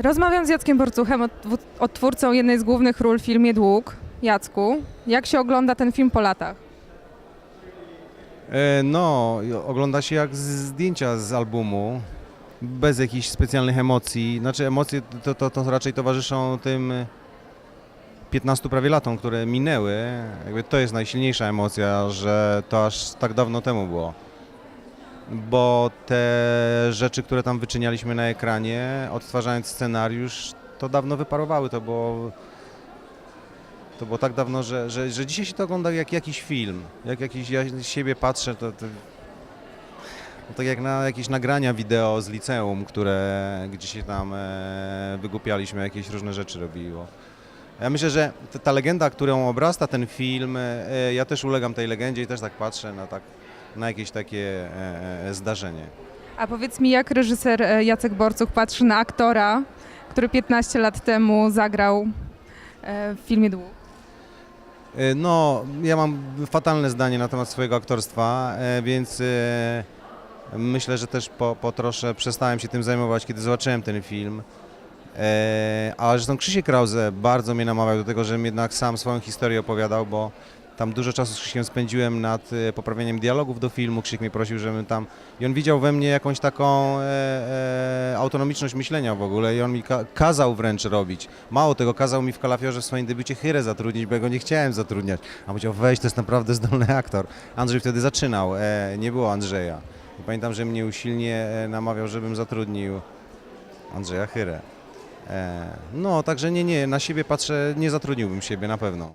Rozmawiam z Jackiem Borcuchem, od- odtwórcą jednej z głównych ról w filmie Dług. Jacku, jak się ogląda ten film po latach? E, No, ogląda się jak z zdjęcia z albumu, bez jakichś specjalnych emocji. Znaczy emocje to, to, to raczej towarzyszą tym e, 15 prawie latom, które minęły. Jakby to jest najsilniejsza emocja, że to aż tak dawno temu było. Bo te rzeczy, które tam wyczynialiśmy na ekranie, odtwarzając scenariusz, to dawno wyparowały. To było, to było tak dawno, że, że, że dzisiaj się to ogląda jak jakiś film. Jak jakiś, ja z siebie patrzę, to, to tak jak na jakieś nagrania wideo z liceum, które gdzie się tam e, wygłupialiśmy, jakieś różne rzeczy robiło. Ja myślę, że ta legenda, którą obrasta ten film, e, ja też ulegam tej legendzie i też tak patrzę na, tak, na jakieś takie e, e, zdarzenie. A powiedz mi, jak reżyser e, Jacek Borcuch patrzy na aktora, który 15 lat temu zagrał w filmie Dług? No, ja mam fatalne zdanie na temat swojego aktorstwa, więc myślę, że też po, po trosze przestałem się tym zajmować, kiedy zobaczyłem ten film. E, A zresztą Krzysiek Krause bardzo mnie namawiał do tego, żebym jednak sam swoją historię opowiadał, bo tam dużo czasu Krzysikiem spędziłem nad e, poprawieniem dialogów do filmu. Krzysiek mnie prosił, żebym tam... I on widział we mnie jakąś taką e, e, autonomiczność myślenia w ogóle i on mi ka- kazał wręcz robić. Mało tego, kazał mi w Kalafiorze w swoim debiucie Chyrę zatrudnić, bo ja go nie chciałem zatrudniać. A powiedział, weź, to jest naprawdę zdolny aktor. Andrzej wtedy zaczynał, e, nie było Andrzeja. I pamiętam, że mnie usilnie e, namawiał, żebym zatrudnił Andrzeja Chyrę. E, no, także nie, nie, na siebie patrzę, nie zatrudniłbym siebie na pewno.